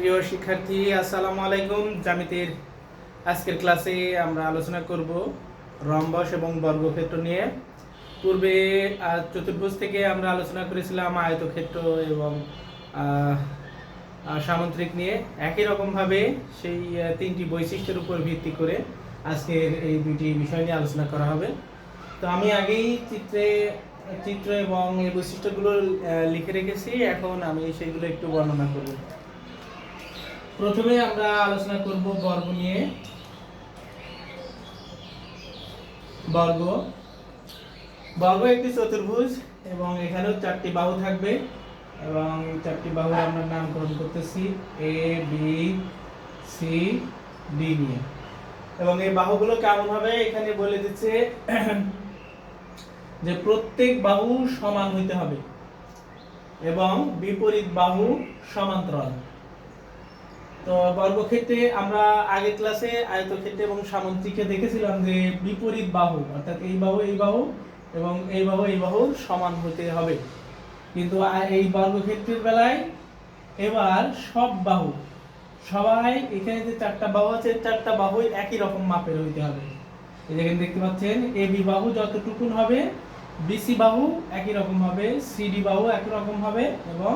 প্রিয় শিক্ষার্থী, আসসালামু আলাইকুম। জামিতির আজকের ক্লাসে আমরা আলোচনা করব রম্বস এবং বর্গক্ষেত্র নিয়ে। পূর্বে চতুর্ভুজ থেকে আমরা আলোচনা করেছিলাম আয়তক্ষেত্র এবং সামুদ্রিক নিয়ে। একই রকমভাবে সেই তিনটি বৈশিষ্ট্যের উপর ভিত্তি করে আজকের এই দুইটি বিষয় নিয়ে আলোচনা করা হবে। তো আমি আগেই চিত্রে, চিত্র এবং এই বৈশিষ্ট্যগুলো লিখে রেখেছি। এখন আমি সেগুলো একটু বর্ণনা করব। প্রথমে আমরা আলোচনা করব বর্গ নিয়ে। বর্গ। বর্গ একটি চতুর্ভুজ এবং এখানেও চারটি বাহু থাকবে এবং চারটি বাহু আমরা নামকরণ করতেছি এ বি সি ডি নিয়ে। এবং এই বাহুগুলো কেমন হবে এখানে বলে দিচ্ছে? যে প্রত্যেক বাহু সমান হইতে হবে এবং বিপরীত বাহু সমান্তরাল। তো বর্গক্ষেত্রে আমরা আগের ক্লাসে আয়তক্ষেত্রে এবং সামন্ত্রিকে দেখেছিলাম যে বিপরীত বাহু, অর্থাৎ এই বাহু এই বাহু এবং এই বাহু এই বাহু সমান হতে হবে। কিন্তু এই বর্গক্ষেত্রের বেলায় এবার সব বাহু, সবাই এখানে যে চারটা বাহু আছে চারটা বাহুই একই রকম মাপের হইতে হবে। এই যেখানে দেখতে পাচ্ছেন, এ বি বাহু যতটুকুন হবে বিসি বাহু একই রকম হবে সিডি বাহু একই রকম হবে এবং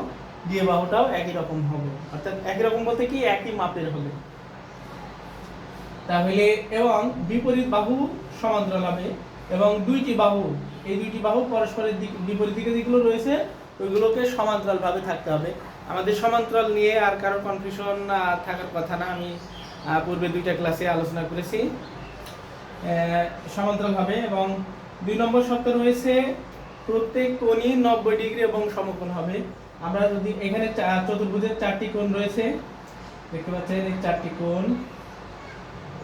ডিএ বাহুটাও একই রকম হবে। অর্থাৎ একই রকম বলতে কি একই মাপের হবে। তাহলে এবং বিপরীত বাহু সমান্তরাল হবে এবং দুইটি বাহু এই দুইটি বাহু পরস্পরের দিক বিপরীত দিকে যেগুলো রয়েছে ওইগুলোকে সমান্তরাল ভাবে থাকতে হবে। আমাদের সমান্তরাল নিয়ে আর কারও কনফিউশন থাকার কথা না। আমি পূর্বে দুইটা ক্লাসে আলোচনা করেছি। আহ, সমান্তরাল হবে এবং দুই নম্বর শর্ত রয়েছে প্রত্যেক কোণই নব্বই ডিগ্রি এবং সমকোণ হবে। আমরা যদি এখানে চতুর্ভুজের চারটি কোণ রয়েছে, দেখতে পাচ্ছেন এই চারটি কোণ।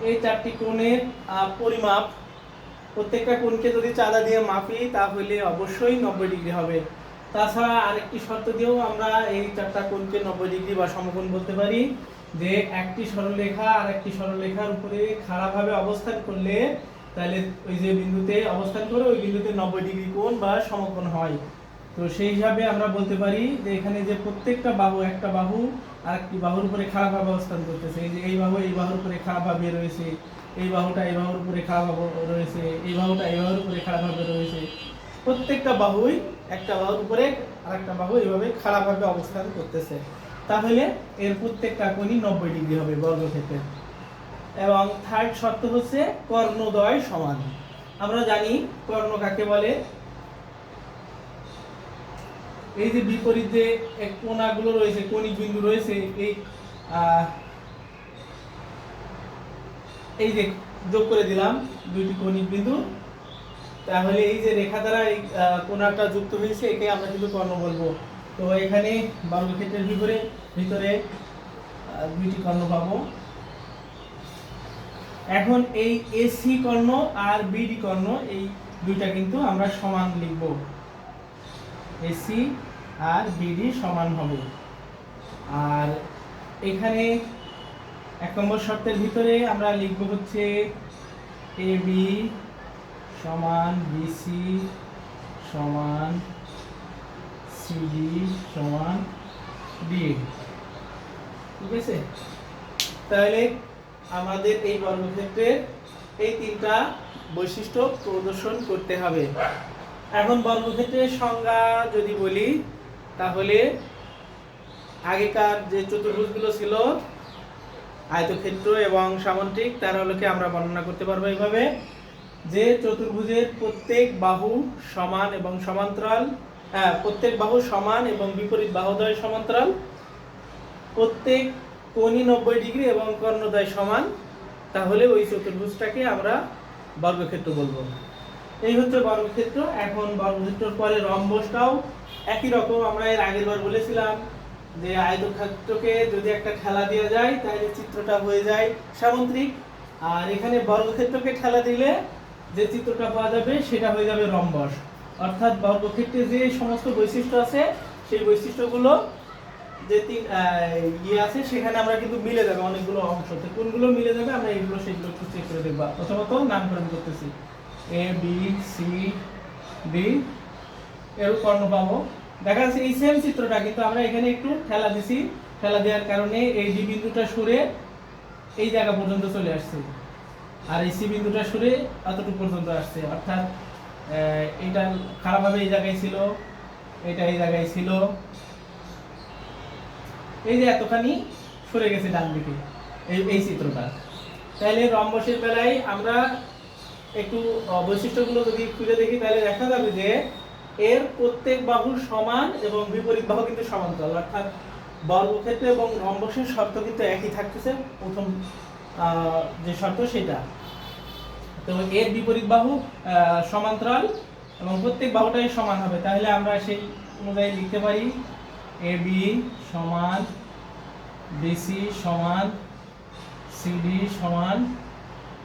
এই চারটি কোণের পরিমাপ প্রত্যেকটা কোণকে যদি চাঁদা দিয়ে মাপি, তাহলে অবশ্যই নব্বই ডিগ্রি হবে। তাছাড়া আরেকটি শর্ত দিয়েও আমরা এই চারটা কোণকে নব্বই ডিগ্রি বা সমকোণ বলতে পারি, যে একটি সরলরেখা আর একটি সরলরেখার উপরে খাড়াভাবে অবস্থান করলে তাহলে ওই যে বিন্দুতে অবস্থান করে ওই বিন্দুতে নব্বই ডিগ্রি কোণ বা সমকোণ হয়। তো সেই হিসাবে আমরা বলতে পারি যে এখানে যে প্রত্যেকটা বাহু, একটা বাহু আর একটি বাহুর উপরে খারাপভাবে অবস্থান করতেছে। এই যে এই বাহু, এই বাহুর উপরে খারাপভাবে রয়েছে এই বাহুটা এই বাহুর উপরে খারাপভাবে রয়েছে। এই বাহুটা এই বাহুর উপরে খারাপভাবে রয়েছে প্রত্যেকটা বাহুই একটা বাহুর উপরে আর একটা বাহু এইভাবে খারাপভাবে অবস্থান করতেছে। তাহলে এর প্রত্যেকটা কোণই নব্বই ডিগ্রি হবে বর্গক্ষেত্রের। এবং থার্ড শর্ত হচ্ছে কর্ণদ্বয় সমান। আমরা জানি কর্ণ কাকে বলে? এই যে বিপরীত এক কোণাগুলো রয়েছে, কণিক বিন্দু রয়েছে, এই এই যে যোগ করে দিলাম দুইটি কণিক বিন্দু, তাহলে এই যে রেখা দ্বারা এই কোণাটা যুক্ত হয়েছে, একে আমরা কিন্তু কর্ণ বলব। তো এখানে বর্গক্ষেত্রের ভিতরে ভিতরে দুইটি কর্ণ পাবো। এখন এই এসি কর্ণ আর বিডি কর্ণ, এই দুইটা কিন্তু আমরা সমান লিখব। এসি আর বিডি সমান হবে। আর এখানে এক নম্বর শর্তের ভিতরে আমরা লিখব হচ্ছে এ বি সমান বিসি সমান সিডি সমান ডিএ ঠিক আছে? তাহলে আমাদের এই বর্গক্ষেত্রের এই তিনটা বৈশিষ্ট্য প্রদর্শন করতে হবে। এখন বর্গক্ষেত্রের সংজ্ঞা যদি বলি, তাহলে আগেকার যে চতুর্ভুজগুলো ছিল, আয়তক্ষেত্র এবং সামন্ত্রিক তার হলোকে আমরা বর্ণনা করতে পারব এইভাবে। যে চতুর্ভুজের প্রত্যেক বাহু সমান এবং সমান্তরাল হ্যাঁ প্রত্যেক বাহু সমান এবং বিপরীত বাহুদ্বয় সমান্তরাল। প্রত্যেক কোণই নব্বই ডিগ্রি এবং কর্ণদ্বয় সমান। তাহলে ওই চতুর্ভুজটাকে আমরা বর্গক্ষেত্র বলব। এই হচ্ছে বর্গক্ষেত্র। এখন বর্গক্ষেত্রের পরে রম্বসটাও একই রকম, আমরা এর আগের বার বলেছিলাম যে আয়তক্ষেত্রকে যদি একটা ঠেলা দেওয়া যায়, তাহলে চিত্রটা হয়ে যায় সামুদ্রিক। আর এখানে বর্গক্ষেত্রকে ঠেলা দিলে যে চিত্রটা পাওয়া যাবে, সেটা হয়ে যাবে রম্বস। অর্থাৎ বর্গক্ষেত্রে যে সমস্ত বৈশিষ্ট্য আছে, সেই বৈশিষ্ট্যগুলো যে তিন ইয়ে আছে, সেখানে আমরা কিন্তু মিলে যাবে অনেকগুলো অংশ। তো কোনগুলো মিলে যাবে, আমরা এইগুলো, সেগুলো একটু চেক করে দেখব। প্রথমত নামকরণ করতেছি। এ বি সি ডি এর কর্ণ পাবো। দেখা যাচ্ছে এই সেম চিত্রটা, কিন্তু আমরা এখানে একটু ঠেলা দিছি। ঠেলা দেওয়ার কারণে এই ডি বিন্দুটা সরে এই জায়গা পর্যন্ত চলে আসছে। আর এই সি বিন্দুটা সরে এতটুকু পর্যন্ত আসছে। অর্থাৎ এইটা খারাপভাবে এই জায়গায় ছিল, এটা এই জায়গায় ছিল। এই যে এতখানি সরে গেছে ডান দিকে এই এই চিত্রটা। তাহলে রম্বসের বেলায় আমরা একটু বৈশিষ্ট্যগুলো যদি খুঁজে দেখি, তাহলে দেখা যাবে যে এর প্রত্যেক বাহু সমান এবং বিপরীত বাহু কিন্তু সমান্তরাল। অর্থাৎ বর্গক্ষেত্র এবং রম্বসের শর্ত কিন্তু একই থাকতেছে, প্রথম যে শর্ত সেটা। তো এর বিপরীত বাহু সমান্তরাল এবং প্রত্যেক বাহুটাই সমান হবে। তাহলে আমরা সেই অনুযায়ী লিখতে পারি, এ বি সমান বিসি সমান সিডি সমান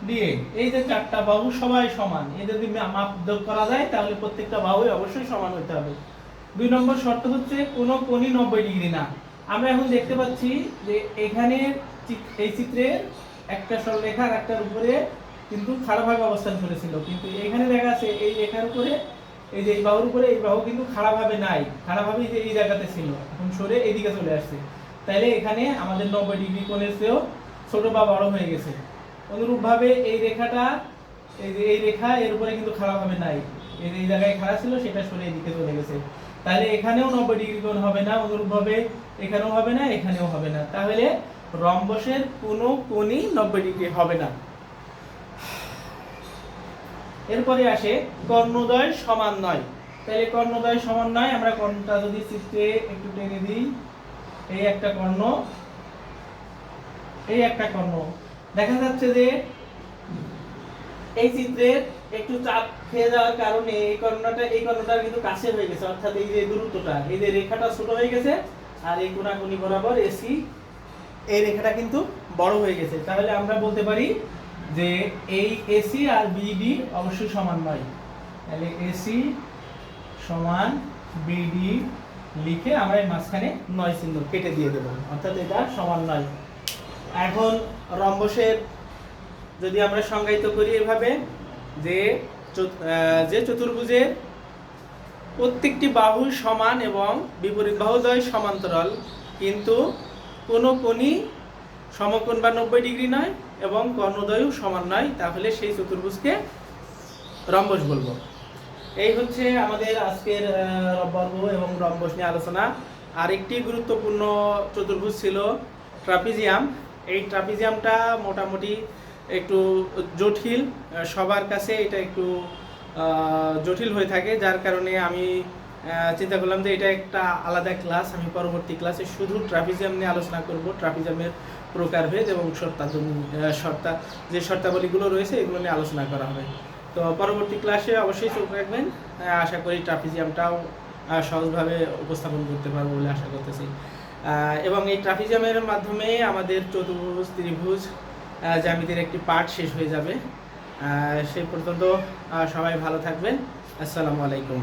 ডিএ এই যে চারটা বাহু সবাই সমান, এই যদি মা- মাপ যোগ করা যায়, তাহলে প্রত্যেকটা বাহুই অবশ্যই সমান হতে হবে। দুই নম্বর শর্ত হচ্ছে কোনো কোণই নব্বই ডিগ্রি না। আমরা এখন দেখতে পাচ্ছি যে এখানে এই চিত্রে একটা সরলরেখা আর একটার উপরে কিন্তু খারাপভাবে অবস্থান করেছিল কিন্তু এখানে দেখা আছে এই রেখার উপরে, এই যে এই বাহুর উপরে এই বাহু কিন্তু খারাপভাবে নাই। খারাপভাবে এই যে এই জায়গাতে ছিল, এখন সরে এদিকে চলে আসছে। তাইলে এখানে আমাদের নব্বই ডিগ্রি কোণের চেয়েও ছোট বা বড় হয়ে গেছে। অনুরূপভাবে এই রেখাটা, এই এই রেখা, এর উপরে কিন্তু খারাপ হবে নাই। এই যে এই জায়গায় খারাপ ছিল, সেটা সরে এদিকে চলে গেছে। তাহলে এখানেও নব্বই ডিগ্রি কোণ হবে না, অনুরূপভাবে এখানেও হবে না, এখানেও হবে না। তাহলে রম্বসের কোনো কোণই নব্বই ডিগ্রি হবে না। এরপরে আসে কর্ণদ্বয় সমান নয়। তাহলে কর্ণদ্বয় সমান নয়, আমরা কর্ণটা যদি চিত্রে একটু টেনে দিই, এই একটা কর্ণ, এই একটা কর্ণ। দেখা যাচ্ছে যে এই চিত্রের একটু চাপ খেয়ে যাওয়ার কারণে এই কর্ণটা এই কর্ণটা কিন্তু কাছে হয়ে গেছে, অর্থাৎ এই যে দূরত্বটা, এই যে রেখাটা ছোট হয়ে গেছে আর এই কোণাকুণি বরাবর এসি এই রেখাটা কিন্তু বড় হয়ে গেছে। তাহলে আমরা বলতে পারি যে এই এসি আর বিডি অবশ্যই সমান নয়। তাহলে এসি সমান বিডি লিখে আমরা এই মাঝখানে নয় চিহ্ন কেটে দিয়ে দেবো, অর্থাৎ এটা সমান নয়। এখন রম্বসের যদি আমরা সংজ্ঞায়িত করি এভাবে যে যে চতুর্ভুজের প্রত্যেকটি বাহু সমান এবং বিপরীত বাহুদ্বয় সমান্তরাল কিন্তু কোনো কোণই সমকোণ বা নব্বই ডিগ্রি নয় এবং কর্ণদ্বয়ও সমান নয় তাহলে সেই চতুর্ভুজকে রম্বস বলব। এই হচ্ছে আমাদের আজকের আহ, বর্গ এবং রম্বস নিয়ে আলোচনা। আরেকটি গুরুত্বপূর্ণ চতুর্ভুজ ছিল ট্রাপিজিয়াম। এই ট্রাপিজিয়ামটা মোটামুটি একটু জটিল সবার কাছে এটা একটু জটিল হয়ে থাকে। যার কারণে আমি চিন্তা করলাম যে এটা একটা আলাদা ক্লাস আমি পরবর্তী ক্লাসে শুধু ট্রাপিজিয়াম নিয়ে আলোচনা করব ট্রাপিজিয়ামের প্রকারভেদ এবং শর্তাবলী শর্তা যে শর্তাবলীগুলো রয়েছে এগুলো নিয়ে আলোচনা করা হবে। তো পরবর্তী ক্লাসে অবশ্যই চোখ রাখবেন আশা করি ট্রাপিজিয়ামটাও আহ, সহজভাবে উপস্থাপন করতে পারব বলে আশা করতেছি। এবং এই ট্রাফিজামের মাধ্যমে আমাদের চতুর্ভুজ, ত্রিভুজ জ্যামিতির একটি পাঠ শেষ হয়ে যাবে। সেই পর্যন্ত সবাই ভালো থাকবেন। আসসালামু আলাইকুম।